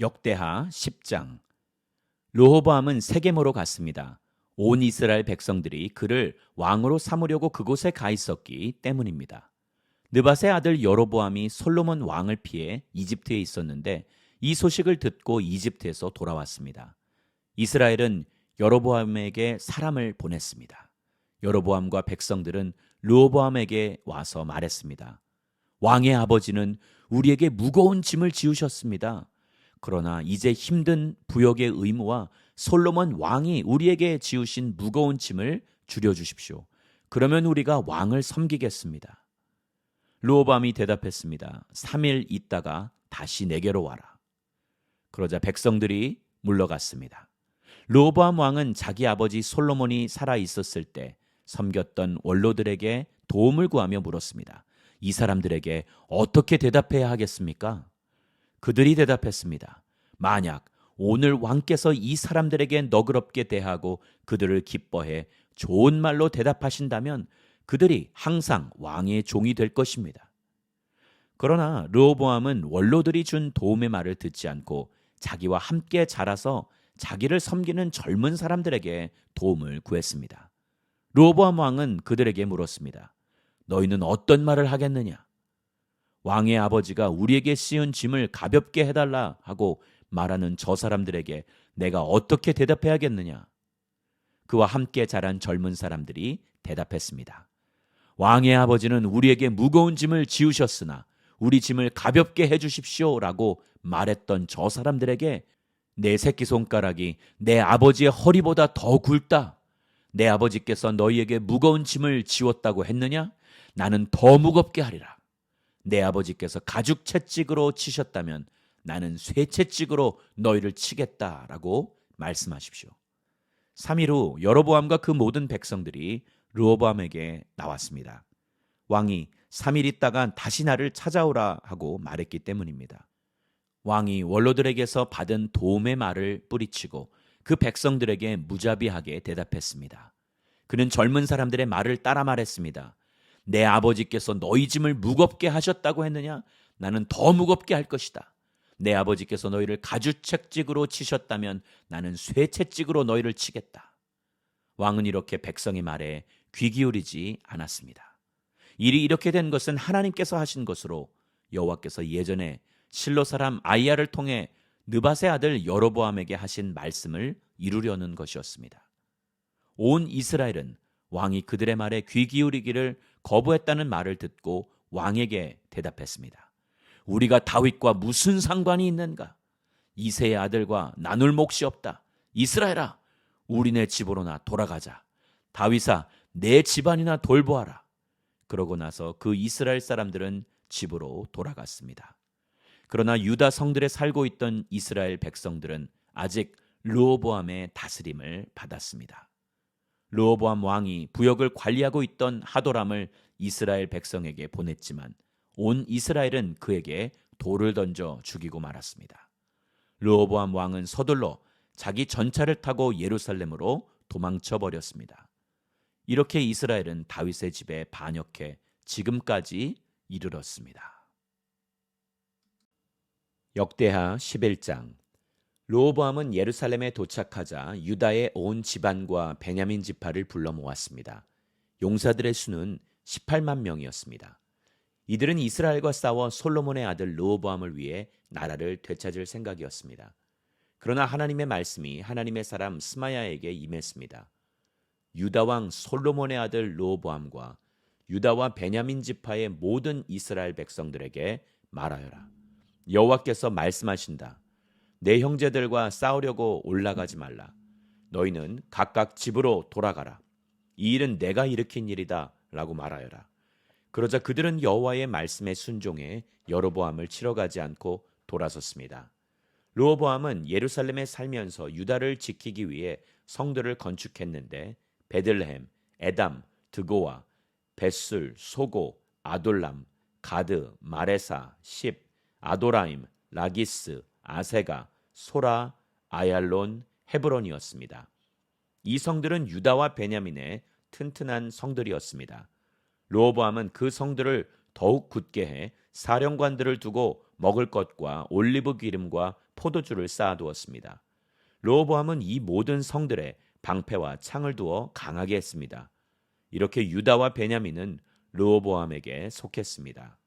역대하 10장 르호보암은 세겜으로 갔습니다. 온 이스라엘 백성들이 그를 왕으로 삼으려고 그곳에 가 있었기 때문입니다. 느밧의 아들 여로보암이 솔로몬 왕을 피해 이집트에 있었는데 이 소식을 듣고 이집트에서 돌아왔습니다. 이스라엘은 여로보암에게 사람을 보냈습니다. 여로보암과 백성들은 르호보암에게 와서 말했습니다. 왕의 아버지는 우리에게 무거운 짐을 지우셨습니다. 그러나 이제 힘든 부역의 의무와 솔로몬 왕이 우리에게 지우신 무거운 짐을 줄여 주십시오. 그러면 우리가 왕을 섬기겠습니다. 르호밤이 대답했습니다. 3일 있다가 다시 내게로 와라. 그러자 백성들이 물러갔습니다. 르호보암 왕은 자기 아버지 솔로몬이 살아 있었을 때 섬겼던 원로들에게 도움을 구하며 물었습니다. 이 사람들에게 어떻게 대답해야 하겠습니까? 그들이 대답했습니다. 만약 오늘 왕께서 이 사람들에게 너그럽게 대하고 그들을 기뻐해 좋은 말로 대답하신다면 그들이 항상 왕의 종이 될 것입니다. 그러나 르호보암은 원로들이 준 도움의 말을 듣지 않고 자기와 함께 자라서 자기를 섬기는 젊은 사람들에게 도움을 구했습니다. 르호보암 왕은 그들에게 물었습니다. 너희는 어떤 말을 하겠느냐? 왕의 아버지가 우리에게 씌운 짐을 가볍게 해달라 하고 말하는 저 사람들에게 내가 어떻게 대답해야겠느냐? 그와 함께 자란 젊은 사람들이 대답했습니다. 왕의 아버지는 우리에게 무거운 짐을 지우셨으나 우리 짐을 가볍게 해주십시오 라고 말했던 저 사람들에게 내 새끼손가락이 내 아버지의 허리보다 더 굵다. 내 아버지께서 너희에게 무거운 짐을 지웠다고 했느냐? 나는 더 무겁게 하리라. 내 아버지께서 가죽 채찍으로 치셨다면 나는 쇠 채찍으로 너희를 치겠다라고 말씀하십시오. 3일 후 여로보암과 그 모든 백성들이 르호보암에게 나왔습니다. 왕이 3일 있다가 다시 나를 찾아오라 하고 말했기 때문입니다. 왕이 원로들에게서 받은 도움의 말을 뿌리치고 그 백성들에게 무자비하게 대답했습니다. 그는 젊은 사람들의 말을 따라 말했습니다. 내 아버지께서 너희 짐을 무겁게 하셨다고 했느냐? 나는 더 무겁게 할 것이다. 내 아버지께서 너희를 가주채찍으로 치셨다면 나는 쇠채찍으로 너희를 치겠다. 왕은 이렇게 백성의 말에 귀 기울이지 않았습니다. 일이 이렇게 된 것은 하나님께서 하신 것으로 여호와께서 예전에 실로 사람 아이야를 통해 느밧의 아들 여로보암에게 하신 말씀을 이루려는 것이었습니다. 온 이스라엘은 왕이 그들의 말에 귀 기울이기를 거부했다는 말을 듣고 왕에게 대답했습니다. 우리가 다윗과 무슨 상관이 있는가? 이세의 아들과 나눌 몫이 없다. 이스라엘아, 우리네 집으로나 돌아가자. 다윗아, 내 집안이나 돌보아라. 그러고 나서 그 이스라엘 사람들은 집으로 돌아갔습니다. 그러나 유다 성들에 살고 있던 이스라엘 백성들은 아직 르호보암의 다스림을 받았습니다. 르호보암 왕이 부역을 관리하고 있던 하도람을 이스라엘 백성에게 보냈지만 온 이스라엘은 그에게 돌을 던져 죽이고 말았습니다. 르호보암 왕은 서둘러 자기 전차를 타고 예루살렘으로 도망쳐 버렸습니다. 이렇게 이스라엘은 다윗의 집에 반역해 지금까지 이르렀습니다. 역대하 11장 로보암은 예루살렘에 도착하자 유다의 온 집안과 베냐민 지파를 불러 모았습니다. 용사들의 수는 18만 명이었습니다. 이들은 이스라엘과 싸워 솔로몬의 아들 르호보암을 위해 나라를 되찾을 생각이었습니다. 그러나 하나님의 말씀이 하나님의 사람 스마야에게 임했습니다. 유다 왕 솔로몬의 아들 르호보암과 유다와 베냐민 지파의 모든 이스라엘 백성들에게 말하여라. 여호와께서 말씀하신다. 내 형제들과 싸우려고 올라가지 말라. 너희는 각각 집으로 돌아가라. 이 일은 내가 일으킨 일이다. 라고 말하여라. 그러자 그들은 여호와의 말씀에 순종해 여로보암을 치러 가지 않고 돌아섰습니다. 르호보암은 예루살렘에 살면서 유다를 지키기 위해 성들을 건축했는데 베들레헴, 에담, 드고와 벳술, 소고, 아돌람, 가드, 마레사, 십, 아도라임, 라기스, 아세가, 소라, 아얄론, 헤브론이었습니다. 이 성들은 유다와 베냐민의 튼튼한 성들이었습니다. 로보암은 그 성들을 더욱 굳게 해 사령관들을 두고 먹을 것과 올리브 기름과 포도주를 쌓아두었습니다. 로보암은 이 모든 성들에 방패와 창을 두어 강하게 했습니다. 이렇게 유다와 베냐민은 르호보암에게 속했습니다.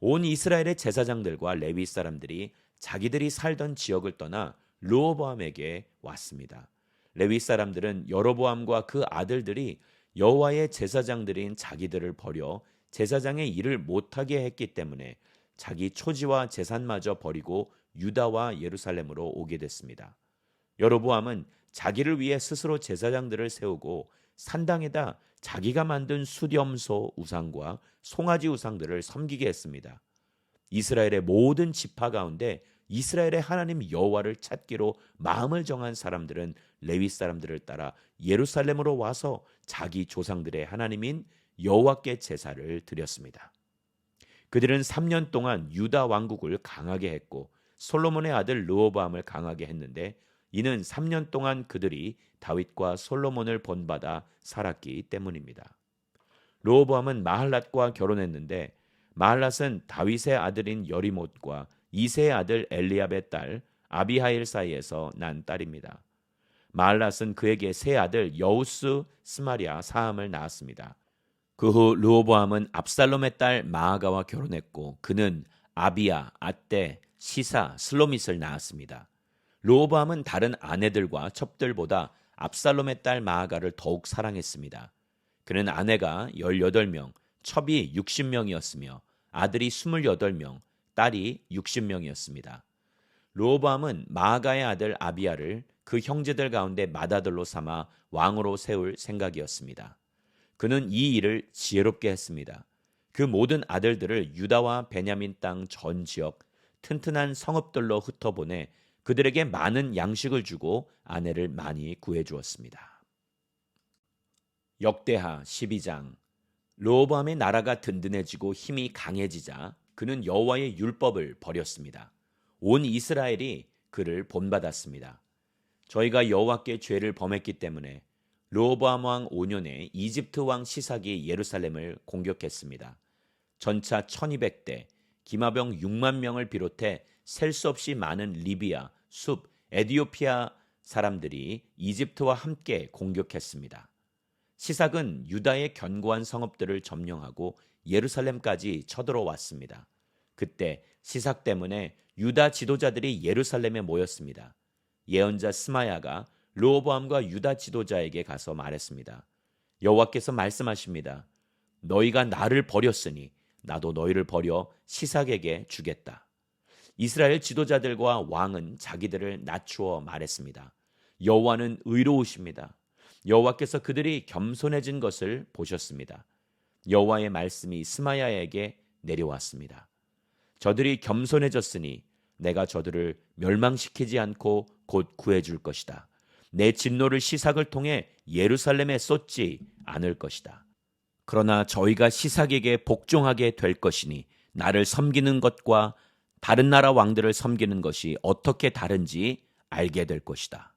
온 이스라엘의 제사장들과 레위 사람들이 자기들이 살던 지역을 떠나 르호보암에게 왔습니다. 레위 사람들은 여로보암과 그 아들들이 여호와의 제사장들인 자기들을 버려 제사장의 일을 못하게 했기 때문에 자기 초지와 재산마저 버리고 유다와 예루살렘으로 오게 됐습니다. 여로보암은 자기를 위해 스스로 제사장들을 세우고 산당에다 자기가 만든 수렴소 우상과 송아지 우상들을 섬기게 했습니다. 이스라엘의 모든 지파 가운데 이스라엘의 하나님 여호와를 찾기로 마음을 정한 사람들은 레위 사람들을 따라 예루살렘으로 와서 자기 조상들의 하나님인 여호와께 제사를 드렸습니다. 그들은 3년 동안 유다 왕국을 강하게 했고 솔로몬의 아들 르호보암을 강하게 했는데 이는 3년 동안 그들이 다윗과 솔로몬을 본받아 살았기 때문입니다. 르호보암은 마할랏과 결혼했는데 마할랏은 다윗의 아들인 여리못과 이세의 아들 엘리압의 딸 아비하일 사이에서 난 딸입니다. 마할랏은 그에게 세 아들 여우스, 스마리아, 사함을 낳았습니다. 그 후 르호보암은 압살롬의 딸 마아가와 결혼했고 그는 아비야, 아떼, 시사, 슬로밋을 낳았습니다. 르호보암은 다른 아내들과 첩들보다 압살롬의 딸 마아가를 더욱 사랑했습니다. 그는 아내가 18명, 첩이 60명이었으며 아들이 28명, 딸이 60명이었습니다. 르호보암은 마아가의 아들 아비야를 그 형제들 가운데 맏아들로 삼아 왕으로 세울 생각이었습니다. 그는 이 일을 지혜롭게 했습니다. 그 모든 아들들을 유다와 베냐민 땅 전 지역 튼튼한 성읍들로 흩어보내 그들에게 많은 양식을 주고 아내를 많이 구해 주었습니다. 역대하 12장 로보암의 나라가 든든해지고 힘이 강해지자 그는 여호와의 율법을 버렸습니다. 온 이스라엘이 그를 본받았습니다. 저희가 여호와께 죄를 범했기 때문에 로보암 왕 5년에 이집트 왕 시삭이 예루살렘을 공격했습니다. 전차 1200대, 기마병 6만 명을 비롯해 셀 수 없이 많은 리비아, 숲, 에디오피아 사람들이 이집트와 함께 공격했습니다. 시삭은 유다의 견고한 성읍들을 점령하고 예루살렘까지 쳐들어왔습니다. 그때 시삭 때문에 유다 지도자들이 예루살렘에 모였습니다. 예언자 스마야가 르호보암과 유다 지도자에게 가서 말했습니다. 여호와께서 말씀하십니다. 너희가 나를 버렸으니 나도 너희를 버려 시삭에게 주겠다. 이스라엘 지도자들과 왕은 자기들을 낮추어 말했습니다. 여호와는 의로우십니다. 여호와께서 그들이 겸손해진 것을 보셨습니다. 여호와의 말씀이 스마야에게 내려왔습니다. 저들이 겸손해졌으니 내가 저들을 멸망시키지 않고 곧 구해줄 것이다. 내 진노를 시삭을 통해 예루살렘에 쏟지 않을 것이다. 그러나 저희가 시삭에게 복종하게 될 것이니 나를 섬기는 것과 다른 나라 왕들을 섬기는 것이 어떻게 다른지 알게 될 것이다.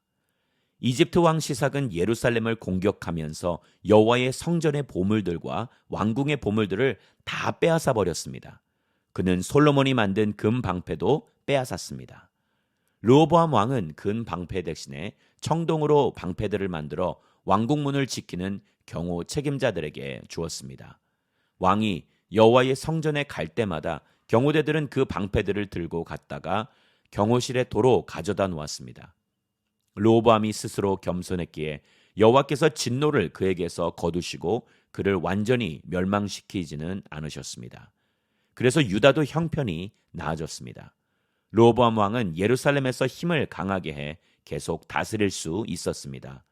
이집트 왕 시삭은 예루살렘을 공격하면서 여호와의 성전의 보물들과 왕궁의 보물들을 다 빼앗아 버렸습니다. 그는 솔로몬이 만든 금 방패도 빼앗았습니다. 르호보암 왕은 금 방패 대신에 청동으로 방패들을 만들어 왕궁문을 지키는 경호 책임자들에게 주었습니다. 왕이 여호와의 성전에 갈 때마다 경호대들은 그 방패들을 들고 갔다가 경호실에 도로 가져다 놓았습니다. 로보암이 스스로 겸손했기에 여호와께서 진노를 그에게서 거두시고 그를 완전히 멸망시키지는 않으셨습니다. 그래서 유다도 형편이 나아졌습니다. 로보암 왕은 예루살렘에서 힘을 강하게 해 계속 다스릴 수 있었습니다.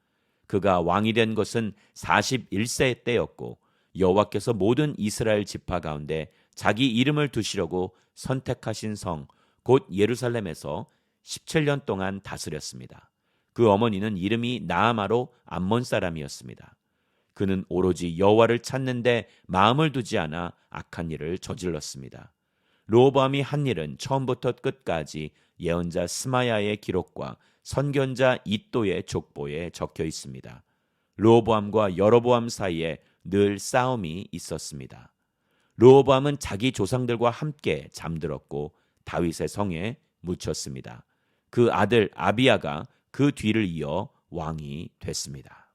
그가 왕이 된 것은 41세 때였고 여호와께서 모든 이스라엘 지파 가운데 자기 이름을 두시려고 선택하신 성 곧 예루살렘에서 17년 동안 다스렸습니다. 그 어머니는 이름이 나아마로 암몬 사람이었습니다. 그는 오로지 여호와를 찾는데 마음을 두지 않아 악한 일을 저질렀습니다. 로보암이 한 일은 처음부터 끝까지 예언자 스마야의 기록과 선견자 이또의 족보에 적혀 있습니다. 로보암과 여로보암 사이에 늘 싸움이 있었습니다. 로보암은 자기 조상들과 함께 잠들었고 다윗의 성에 묻혔습니다. 그 아들 아비야가 그 뒤를 이어 왕이 됐습니다.